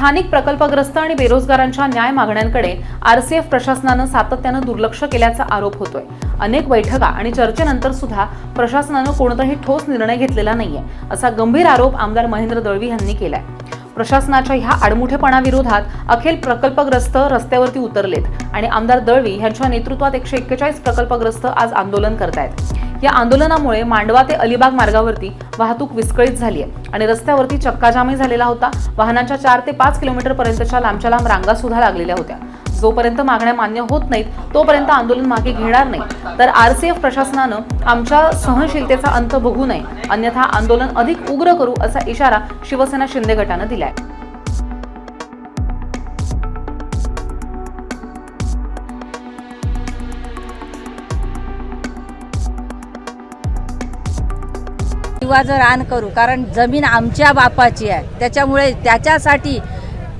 स्थानिक प्रकल्पग्रस्त आणि बेरोजगारांच्या न्याय मागण्यांकडे आरसीएफ प्रशासनानं सातत्यानं दुर्लक्ष केल्याचा आरोप होतोय. अनेक बैठका आणि चर्चेनंतर सुद्धा प्रशासनानं कोणताही ठोस निर्णय घेतलेला नाहीये असा गंभीर आरोप आमदार महेंद्र दळवी यांनी केलाय. प्रशासनाच्या ह्या आडमुठेपणाविरोधात अखेर प्रकल्पग्रस्त रस्त्यावरती उतरलेत आणि आमदार दळवी यांच्या नेतृत्वात एकशे एक्केचाळीस प्रकल्पग्रस्त आज आंदोलन करतायत. या आंदोलनामुळे मांडवा ते अलिबाग मार्गावरती वाहतूक विस्कळीत झाली आहे आणि रस्त्यावरती चक्काजामही झालेला होता. वाहनांच्या चार ते पाच किलोमीटर पर्यंतच्या लांबच्या लांब रांगा सुद्धा लागलेल्या होत्या. जोपर्यंत मागण्या मान्य होत नाहीत तोपर्यंत आंदोलन मागे घेणार नाही. तर आरसीएफ प्रशासनानं आमच्या सहनशीलतेचा अंत बघू नये. अन्यथा आंदोलन अधिक उग्र करू असा इशारा शिवसेना शिंदे गटानं दिलाय. जीवाचं रान करू कारण जमीन आमच्या बापाची आहे. त्याच्यामुळे त्याच्यासाठी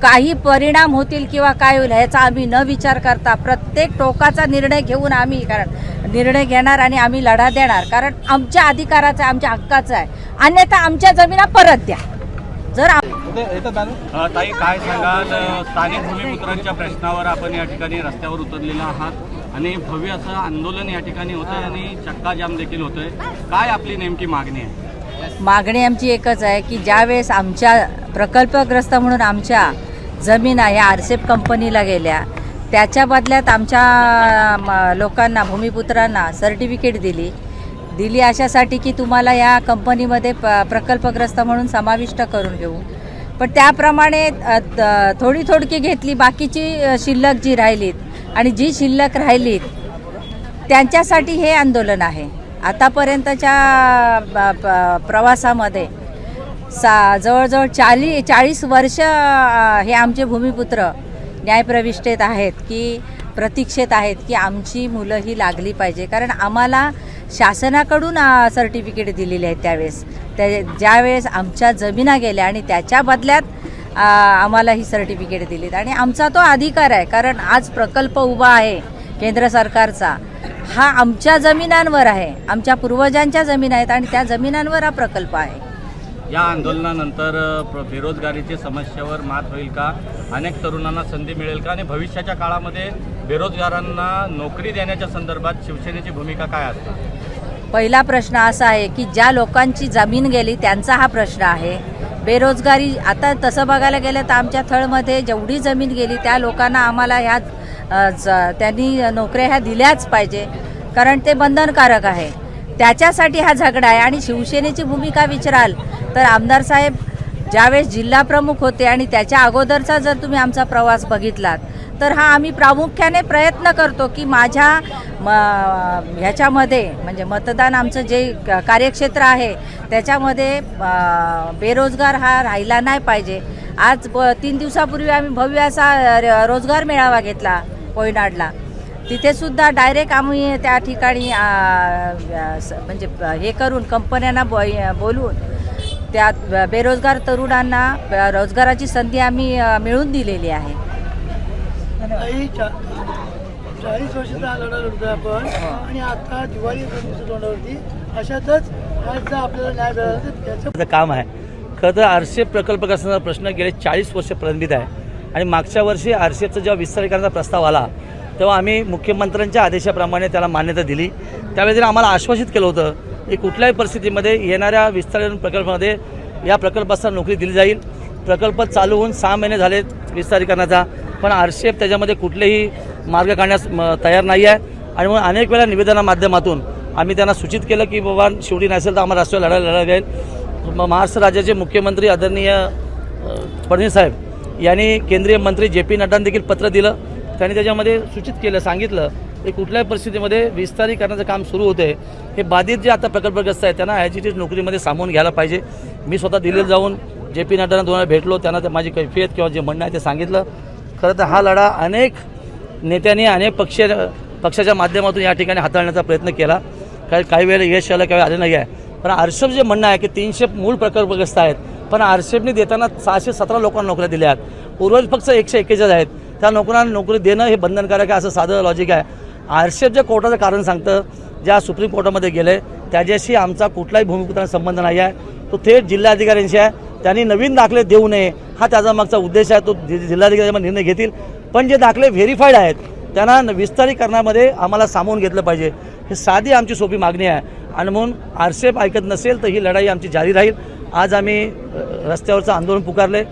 काही परिणाम होतील किंवा काय होईल ह्याचा आम्ही न विचार करता प्रत्येक टोकाचा निर्णय घेऊन आम्ही कारण निर्णय घेणार आणि आम्ही लढा देणार. कारण आमच्या अधिकाराचा आहे आमच्या हक्काचा आहे. अन्यथा आमच्या जमिना परत द्या. जर ताई काय सांगाल? स्थानिक भूमिपुत्रांच्या प्रश्नावर आपण या ठिकाणी रस्त्यावर उतरलेला आहात आणि भव्य असं आंदोलन या ठिकाणी होतंय आणि चक्का जाम देखील होतोय. काय आपली नेमकी मागणी आहे? मागणी आमची एकच आहे की ज्यावेळेस आमच्या प्रकल्पग्रस्त म्हणून आमच्या जमिना ह्या आरसेप कंपनीला गेल्या त्याच्या बदल्यात आमच्या म, लोकांना भूमिपुत्रांना सर्टिफिकेट दिली. दिली अशासाठी की तुम्हाला या कंपनीमध्ये प प्रकल्पग्रस्त म्हणून समाविष्ट करून घेऊ. पण त्याप्रमाणे थोडी थोडकी घेतली बाकीची शिल्लक जी राहिलीत आणि जी शिल्लक राहिलीत त्यांच्यासाठी हे आंदोलन आहे. आतापर्यंतच्या ब- प- प्रवासामध्ये सा जवळजवळ चाळी चाळीस वर्ष हे आमचे भूमिपुत्र न्यायप्रविष्टेत आहेत की प्रतीक्षेत आहेत की आमची मुलं ही लागली पाहिजे. कारण आम्हाला शासनाकडून सर्टिफिकेट दिलेली आहेत त्यावेळेस. त्या ज्यावेळेस आमच्या जमिना गेल्या आणि त्याच्या बदल्यात आम्हाला ही सर्टिफिकेट दिलीत. आणि आमचा तो अधिकार आहे. कारण आज प्रकल्प उभा आहे केंद्र सरकारचा. हा आमच्या जमिनांवर आहे. आमच्या पूर्वजांच्या जमीन आहेत आणि त्या जमिनांवर हा प्रकल्प आहे. या आंदोलनानंतर बेरोजगारीच्या समस्येवर मात होईल का? अनेक तरुणांना संधी मिळेल का? आणि भविष्याच्या काळामध्ये बेरोजगारांना नोकरी देण्याच्या संदर्भात शिवसेनेची भूमिका काय असणार? पहिला प्रश्न असा आहे की ज्या लोकांची जमीन गेली त्यांचा हा प्रश्न आहे. बेरोजगारी आता तसं बघायला गेलं तर आमच्या थळमध्ये जेवढी जमीन गेली त्या लोकांना आम्हाला ह्या त्यांनी नोकऱ्या ह्या दिल्याच पाहिजे. कारण ते बंधनकारक आहे. त्याच्यासाठी हा झगडा आहे. आणि शिवसेनेची भूमिका विचाराल तर आमदार साहेब ज्यावेळेस जिल्हा प्रमुख होते आणि त्याच्या अगोदरचा जर तुम्ही आमचा प्रवास बघितलात तर हा आम्ही प्रामुख्याने प्रयत्न करतो की माझ्या म ह्याच्यामध्ये म्हणजे मतदान आमचं जे क- कार्यक्षेत्र आहे त्याच्यामध्ये बेरोजगार हा राहिला नाही पाहिजे. आज ब तीन दिवसापूर्वी आम्ही भव्य असा र- रोजगार मेळावा घेतला. कोयनाडला तिथे सुद्धा डायरेक्ट आम्ही त्या ठिकाणी म्हणजे हे करून कंपन्यांना बो बोलवून त्या बेरोजगार तरुणांना रोजगाराची संधी आम्ही अ, मिळवून दिलेली आहे. चाळीस वर्षाचा लढा लढतोय आपण आणि आता दिवाळी तोंडावरती. अशातच आज आपल्याला न्याय मिळाला त्याचं काम आहे. खरं तर आरसीएफ प्रकल्पग्रस्तांचा प्रश्न गेले चाळीस वर्ष प्रलंबित आहे. आणि मागच्या वर्षी आरसीएफचा जेव्हा विस्तारीकरणाचा प्रस्ताव आला तेव्हा आम्ही मुख्यमंत्र्यांच्या आदेशाप्रमाणे त्याला मान्यता दिली. त्यावेळी त्यांनी आम्हाला आश्वासित केलं होतं की कुठल्याही परिस्थितीमध्ये येणाऱ्या विस्तारीकरण प्रकल्पामध्ये या प्रकल्पाचा नोकरी दिली जाईल. प्रकल्प चालू होऊन सहा महिने झाले विस्तारीकरणाचा पण आरसीएफ त्याच्यामध्ये कुठलेही मार्ग काढण्यास म, तयार नाही आहे. आणि म्हणून अनेक वेळा निवेदना माध्यमातून आम्ही त्यांना सूचित केलं की बाबा शेवटी नसेल तर आम्हाला राष्ट्रीय लढायला लढायला जाईल महाराष्ट्र राज्याचे मुख्यमंत्री आदरणीय फडणवीस साहेब यांनी केंद्रीय मंत्री जे पी नड्डाने देखील पत्र दिलं. त्यांनी त्याच्यामध्ये सूचित केलं सांगितलं की कुठल्याही परिस्थितीमध्ये विस्तारीकरणाचं काम सुरू होते. हे बाधित जे आता प्रकल्पग्रस्त आहेत त्यांना ॲजिटेड नोकरीमध्ये सामावून घ्यायला पाहिजे. मी स्वतः दिल्लीत जाऊन जे पी नड्डांना दोन भेटलो त्यांना ते माझी कैफियत किंवा जे म्हणणं आहे ते सांगितलं. खरं तर हा लढा अनेक नेत्यांनी अनेक पक्ष पक्षाच्या माध्यमातून या ठिकाणी हाताळण्याचा प्रयत्न केला. काही काही वेळेला यश आलं काही आलं नाही आहे. पण आरशेफ जे म्हणणं आहे की तीनशे मूळ प्रकल्पग्रस्त आहेत पण आरशेफने देताना सहाशे सतरा लोकांना नोकऱ्या दिल्या आहेत. उर्वरित फक्त एकशे एक्केचाळीस आहेत. त्या नोकरांना नोकरी देणं हे बंधनकारक आहे असं साधं लॉजिक आहे. आरशेफ जे कोर्टाचं कारण सांगतं ज्या सुप्रीम कोर्टामध्ये गेले त्याच्याशी आमचा कुठलाही भूमिपुत्रांचा संबंध नाही आहे. तो थेट जिल्हाधिकाऱ्यांशी आहे. त्यांनी नवीन दाखले देऊ नये हा त्याचा मागचा उद्देश आहे. तो जि- जिल्हाधिकारी निर्णय घेतील. पण जे दाखले व्हेरीफाईड आहेत त्यांना विस्तारीकरणामध्ये आम्हाला सामावून घेतलं पाहिजे. हे साधी आमची सोपी मागणी आहे. आणि म्हणून आरसेप ऐकत नसेल तर ही लढाई आमची जारी राहील. आज आम्ही रस्त्यावरचं आंदोलन पुकारले.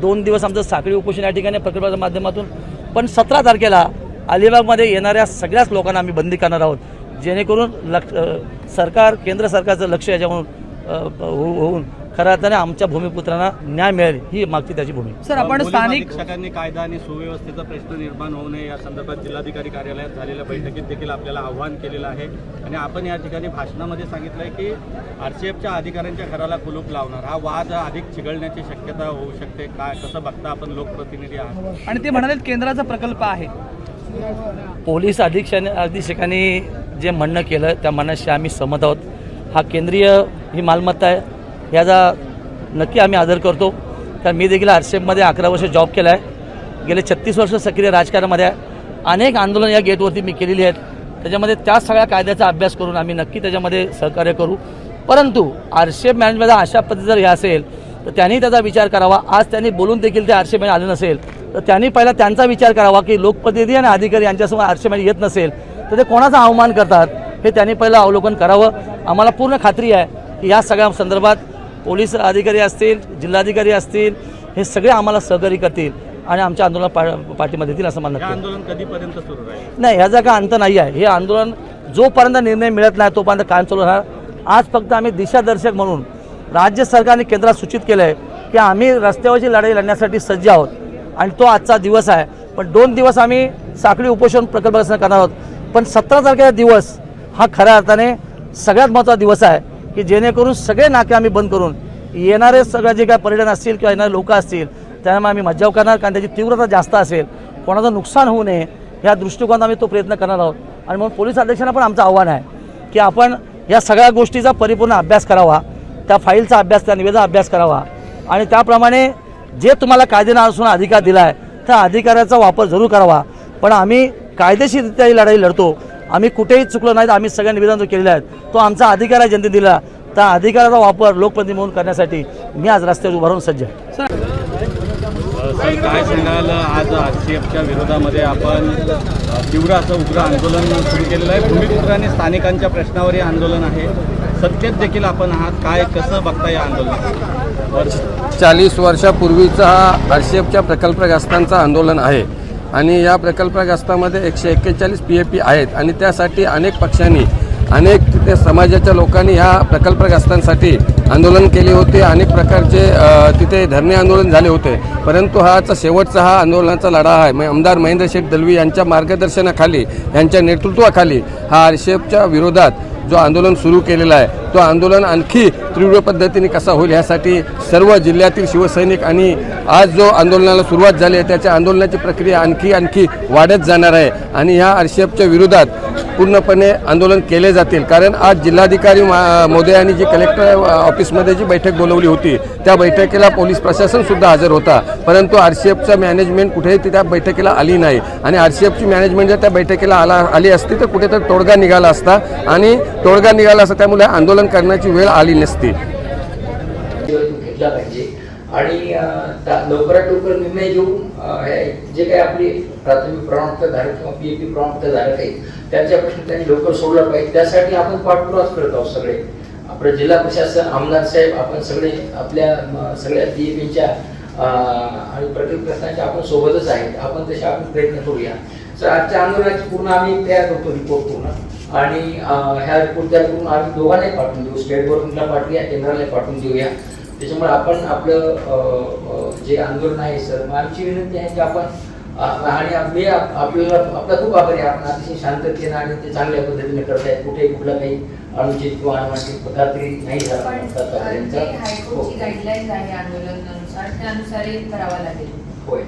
दोन दिवस आमचं साखळी उपोषण या ठिकाणी प्रकल्पाच्या माध्यमातून. पण सतरा तारखेला अलिबागमध्ये येणाऱ्या सगळ्याच लोकांना आम्ही बंदी करणार आहोत. जेणेकरून लक्ष सरकार केंद्र सरकारचं लक्ष याच्यावरून हो- होऊन खऱ्या अर्थाने आमच्या भूमिपुत्रांना न्याय मिळेल ही मागची त्याची भूमिका सर आपण स्थानिक अधीक्षकांनी कायदा आणि सुव्यवस्थेचा प्रश्न निर्माण होऊ नये या संदर्भात जिल्हाधिकारी कार्यालयात झालेल्या बैठकीत देखील आपल्याला आव्हान केलेलं आहे. आणि आपण या ठिकाणी भाषणामध्ये सांगितलंय की आरसीएफच्या अधिकाऱ्यांच्या घराला कुलूप लावणार. हा वाद अधिक चिघळण्याची शक्यता होऊ शकते. काय कसं बघता आपण लोकप्रतिनिधी आहात? आणि ते म्हणाले केंद्राचा प्रकल्प आहे. पोलीस अधीक्षक अधीक्षकांनी जे म्हणणं केलं त्या म्हणण्याशी आम्ही सहमत आहोत. हा केंद्रीय ही मालमत्ता आहे. याचा नक्की आम्ही आदर करतो. कारण मी देखील आर सी एफमध्ये अकरा वर्ष जॉब केला आहे गेले छत्तीस वर्ष सक्रिय राजकारणामध्ये आहे. अनेक आंदोलन या गेटवरती मी केलेली आहेत. त्याच्यामध्ये त्या सगळ्या कायद्याचा अभ्यास करून आम्ही नक्की त्याच्यामध्ये सहकार्य करू. परंतु आर सी एफ मॅनेजमेंट अशा पद्धती जर हे असेल तर त्यांनी त्याचा विचार करावा. आज त्यांनी बोलून देखील ते आर सी एफ आले नसेल तर त्यांनी पहिला त्यांचा विचार करावा की लोकप्रतिनिधी आणि अधिकारी यांच्यासमोर आर सी येत नसेल तर ते कोणाचा अवमान करतात हे त्यांनी पहिलं अवलोकन करावं. आम्हाला पूर्ण खात्री आहे की या सगळ्या संदर्भात पोलीस अधिकारी असतील जिल्हाधिकारी असतील हे सगळे आम्हाला सहकार्य करतील आणि आमच्या आंदोलनात पा पाठिंबा देतील असं नक्की आंदोलन कधीपर्यंत सुरू राहील? नाही ह्याचा काय अंत नाही आहे. हे आंदोलन जोपर्यंत निर्णय मिळत नाही तोपर्यंत कायम चालू राहणार. आज फक्त आम्ही दिशादर्शक म्हणून राज्य सरकारने केंद्रात सूचित केलं आहे की आम्ही रस्त्यावरची लढाई लढण्यासाठी सज्ज आहोत आणि तो आजचा दिवस आहे. पण दोन दिवस आम्ही साखळी उपोषण प्रकल्प करणार आहोत. पण सतरा तारखेचा दिवस हा खऱ्या अर्थाने सगळ्यात महत्त्वाचा दिवस आहे. की जेणेकरून सगळे नाके आम्ही बंद करून येणारे सगळं जे काय पर्यटन असतील किंवा येणारे लोक असतील त्यामुळे आम्ही मज्जाव करणार कारण त्याची तीव्रता जास्त असेल कोणाचं नुकसान होऊ नये ह्या दृष्टिकोनात आम्ही तो प्रयत्न करणार आहोत. आणि म्हणून पोलीस अध्यक्षांना पण आमचं आव्हान आहे की आपण या सगळ्या गोष्टीचा परिपूर्ण अभ्यास करावा त्या फाईलचा अभ्यास त्या निवेदा अभ्यास करावा. आणि त्याप्रमाणे जे तुम्हाला कायदेनासून अधिकार दिला आहे त्या अधिकाराचा वापर जरूर करावा. पण आम्ही कायदेशीररित्या ही लढाई लढतो आम्ही कुठेही चुकलो नाहीत आम्ही सगळ्या निवेदन जो केलेले आहेत तो आमचा अधिकार आहे जनतेने दिला. त्या अधिकाराचा वापर लोकप्रतिनिधी म्हणून करण्यासाठी मी आज रस्त्यावर उभा राहून सज्ज आहे. सर काय सांगाल? आज आर सी एफच्या विरोधामध्ये आपण तीव्र असं उग्र आंदोलन सुरू केलेलं आहे. भूमिपुत्र स्थानिकांच्या प्रश्नावर हे आंदोलन आहे. सत्तेत देखील आपण आहात. काय कसं बघता या आंदोलन चाळीस वर्षापूर्वीचा हा आरसीएफच्या प्रकल्पग्रस्तांचं आंदोलन आहे. आणि या प्रकल्पग्रस्तामध्ये एकशे एक्केचाळीस पी ए पी आहेत. आणि त्यासाठी अनेक पक्षांनी अनेक तिथे समाजाच्या लोकांनी ह्या प्रकल्पग्रस्तांसाठी आंदोलन केले होते. अनेक प्रकारचे तिथे धरणे आंदोलन झाले होते. परंतु हाचा शेवटचा हा आंदोलनाचा लढा आहे. म- आमदार महेंद्र शेठ दलवी यांच्या मार्गदर्शनाखाली यांच्या नेतृत्वाखाली हा आरसीएफच्या विरोधात जो आंदोलन सुरू केलेला आहे तो आंदोलन आणखी तीव्र पद्धतीने कसा होईल यासाठी सर्व जिल्ह्यातील शिवसैनिक आणि आज जो आंदोलनाला सुरुवात झाली आहे त्याच्या आंदोलनाची प्रक्रिया आणखी आणखी वाढत जाणार आहे. आणि ह्या आरसीएफच्या विरोधात पूर्णपणे आंदोलन केले जातील. कारण आज जिल्हाधिकारी मा- मोदयांनी जी कलेक्टर ऑफिसमध्ये जी बैठक बोलवली होती त्या बैठकीला पोलीस प्रशासन सुद्धा हजर होता. परंतु आर सी एफचं मॅनेजमेंट कुठेही ती त्या बैठकीला आली नाही. आणि आर सी एफची मॅनेजमेंट जर त्या बैठकीला आला आली असती तर कुठेतरी तोडगा निघाला असता आणि तोडगा निघाला असता त्यामुळे आंदोलन करण्याची वेळ आली नसती. पाहिजे. आणि लवकरात लवकर निर्णय घेऊन हे जे काही आपले प्राथमिक प्रमाणपत्रधारक किंवा पी एपी पी प्रमाणपत्रधारक आहेत त्यांच्या प्रश्न त्यांनी लवकर सोडला पाहिजे. त्यासाठी आपण पाठपुरावाच करत आहोत सगळे. आपलं जिल्हा प्रशासन आमदार साहेब आपण सगळे आपल्या सगळ्या पी पीच्या आणि प्रकल्पग्रस्तांच्या आपण सोबतच आहेत. आपण तसे आपण प्रयत्न करूया. तर आजच्या आंदोलनाची पूर्ण आम्ही तयार करतो रिपोर्ट पूर्ण. आणि ह्या रिपोर्ट तयार करून आम्ही दोघांनाही पाठवून देऊ. स्टेट गव्हर्नमेंटला पाठवूया केंद्राला पाठवून देऊया. त्याच्यामुळे आपण आपलं जे आंदोलन आहे सर मग आमची विनंती आहे की आपण आणि मी आप- आपल्याला आपला खूप आभारी आहे आपण अतिशय शांततेनं आणि ते चांगल्या पद्धतीने करतायत कुठेही कुठला काही अनुचित किंवा अनुचित पदार्थ नाही झाला. जे हो. हायकोर्टची आहे आंदोलनानुसार त्यानुसार करावा लागेल होय